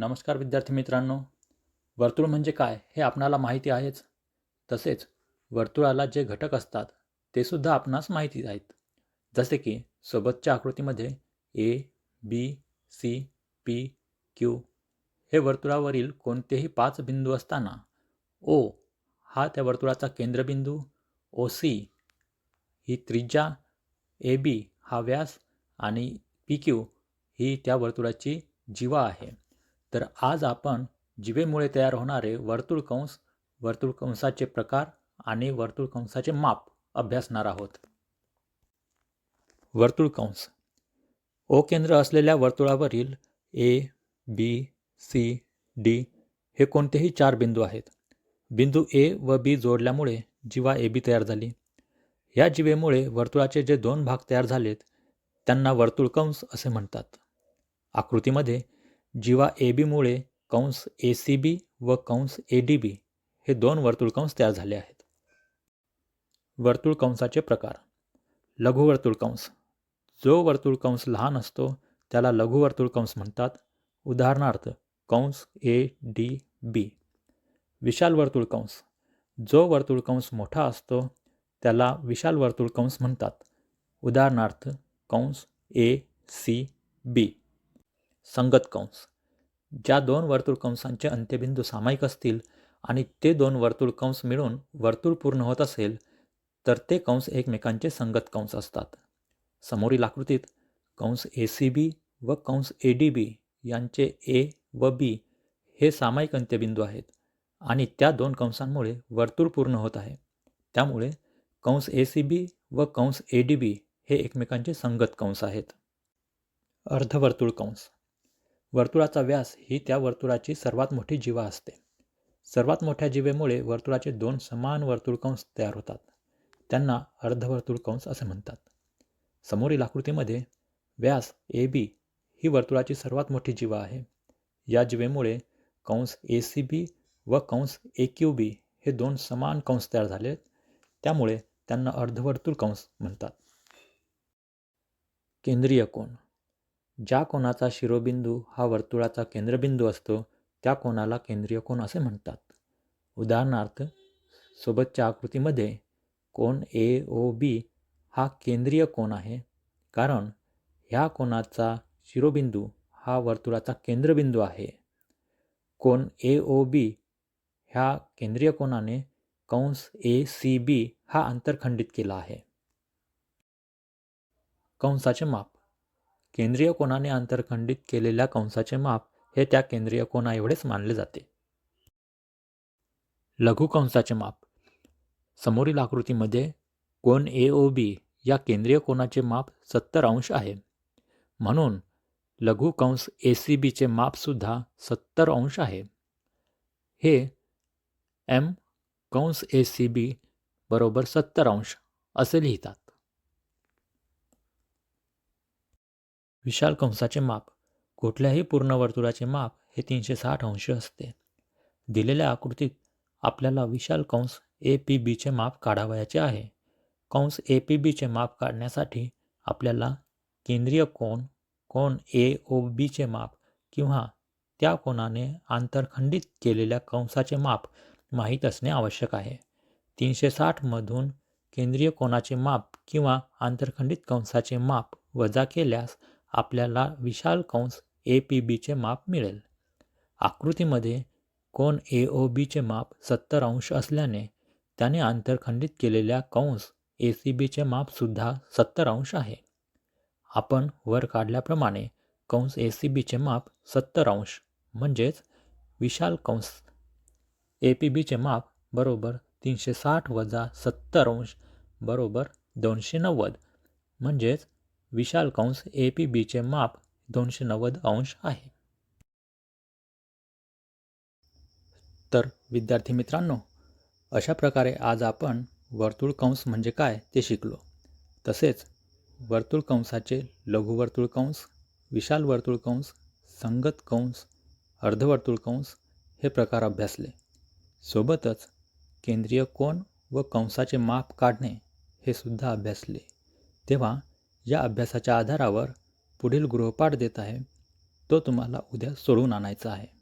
नमस्कार विद्यार्थी मित्रांनो. वर्तुळ म्हणजे काय हे आपणाला माहिती आहेच. तसेच वर्तुळाला जे घटक असतात ते सुद्धा आपणास माहिती आहेत. जसे की सोबतच्या आकृतीमध्ये A B C P Q हे वर्तुळावरील कोणतेही पाच बिंदू असताना ओ हा त्या वर्तुळाचा केंद्रबिंदू ओ सी ही त्रिज्या ए बी हा व्यास आणि पी क्यू ही त्या वर्तुळाची जीवा आहे. तर आज आपण जिवेमुळे तयार होणारे वर्तुळ कंस वर्तुळ कंसाचे प्रकार आणि वर्तुळ कंसाचे माप अभ्यासणार आहोत. वर्तुळ कंस. ओ केंद्र असलेल्या वर्तुळावरील ए बी सी डी हे कोणतेही चार बिंदू आहेत. बिंदू ए व बी जोडल्यामुळे जीवा ए बी तयार झाली. या जीवेमुळे वर्तुळाचे जे दोन भाग तयार झालेत त्यांना वर्तुळ कंस असे म्हणतात. आकृतीमध्ये जीवा ए बीमुळे कंस ए सी बी व कंस ए डी बी हे दोन वर्तुळ कंस तयार झाले आहेत. वर्तुळ कंसाचे प्रकार. लघुवर्तुळ कंस. जो वर्तुळ कंस लहान असतो त्याला लघुवर्तुळ कंस म्हणतात. उदाहरणार्थ कंस ए डी बी. विशाल वर्तुळ कंस. जो वर्तुळ कंस मोठा असतो त्याला विशाल वर्तुळ कंस म्हणतात. उदाहरणार्थ कंस ए सी बी. संगत कंस. ज्या दोन वर्तुळ कंसांचे अंत्यबिंदू सामायिक असतील आणि ते दोन वर्तुळ कंस मिळून वर्तुळ पूर्ण होत असेल तर ते कंस एकमेकांचे संगत कंस असतात. समोरील आकृतीत कंस ए सी बी व कंस ए डी बी यांचे ए व बी हे सामायिक अंत्यबिंदू आहेत आणि त्या दोन कंसांमुळे वर्तुळ पूर्ण होत आहे. त्यामुळे कंस ए सी बी व कंस ए डी बी हे एकमेकांचे संगत कंस आहेत. अर्धवर्तुळ कंस. वर्तुळाचा व्यास ही त्या वर्तुळाची सर्वात मोठी जीवा असते. सर्वात मोठ्या जीवेमुळे वर्तुळाचे दोन समान वर्तुळ कंस तयार होतात. त्यांना अर्धवर्तुळ कंस असे म्हणतात. समोरील आकृतीमध्ये व्यास ए बी ही वर्तुळाची सर्वात मोठी जीवा आहे. या जीवेमुळे कंस ए सी बी व कंस ए क्यू बी हे दोन समान कंस तयार झाले त्यामुळे त्यांना अर्धवर्तुळ कंस म्हणतात. केंद्रीय कोण? ज्या कोणाचा शिरोबिंदू हा वर्तुळाचा केंद्रबिंदू असतो त्या कोणाला केंद्रीय कोण असे म्हणतात? उदाहरणार्थ सोबतच्या आकृतीमध्ये कोण ए ओ बी हा केंद्रीय कोण आहे कारण ह्या कोणाचा शिरोबिंदू हा वर्तुळाचा केंद्रबिंदू आहे. कोण ए ओ बी ह्या केंद्रीय कोणाने कंस ए सी बी हा अंतरखंडित केला आहे. कंसाचे माप. केंद्रीय कोणाने अंतरखंडित केलेल्या कंसाचे माप हे त्या केंद्रीय कोणा एवढेच मानले जाते. लघु कंसाचे माप. समोरील आकृतीमध्ये कोण ए ओ बी या केंद्रीय कोणाचे माप सत्तर अंश आहे. म्हणून लघु कंस ए सी बीचे मापसुद्धा सत्तर अंश आहे. हे एम कंस ए सी बी बरोबर सत्तर अंश असे लिहितात. विशाल कंसाचे माप कुठल्याही पूर्ण वर्तुळाचे माप हे तीनशे साठ अंश असते. दिलेल्या आकृतीत आपल्याला विशाल कंस ए पी बीचे माप काढावयाचे आहे. कंस ए पी बीचे माप काढण्यासाठी आपल्याला केंद्रीय कोण कोण ए ओ बीचे माप किंवा त्या कोणाने आंतरखंडित केलेल्या कंसाचे माप माहीत असणे आवश्यक आहे. तीनशे साठमधून केंद्रीय कोणाचे माप किंवा आंतरखंडित कंसाचे माप वजा केल्यास आपल्याला विशाल कंस ए पी बीचे माप मिळेल. आकृतीमध्ये कोण ए ओ बीचे माप सत्तर अंश असल्याने त्याने आंतरखंडित केलेल्या कंस ए सी बीचे मापसुद्धा सत्तर अंश आहे. आपण वर काढल्याप्रमाणे कंस ए सी बीचे माप सत्तर अंश म्हणजेच विशाल कंस ए पी बीचे माप बरोबर तीनशे साठ वजा सत्तर अंश बरोबर दोनशे नव्वद म्हणजेच विशाल कंस ए पी बीचे माप दोनशे नव्वद अंश आहे. तर विद्यार्थी मित्रांनो अशा प्रकारे आज आपण वर्तुळ कंस म्हणजे काय ते शिकलो. तसेच वर्तुळ कंसाचे लघुवर्तुळ कंस विशाल वर्तुळ कंस संगत कंस अर्धवर्तुळ कंस हे प्रकार अभ्यासले. सोबतच केंद्रीय कोण व कंसाचे माप काढणे हे सुद्धा अभ्यासले. तेव्हा या अभ्यासाच्या आधारावर पुढील गृहपाठ देत आहे तो तुम्हाला उद्या सोडवून आणायचा आहे.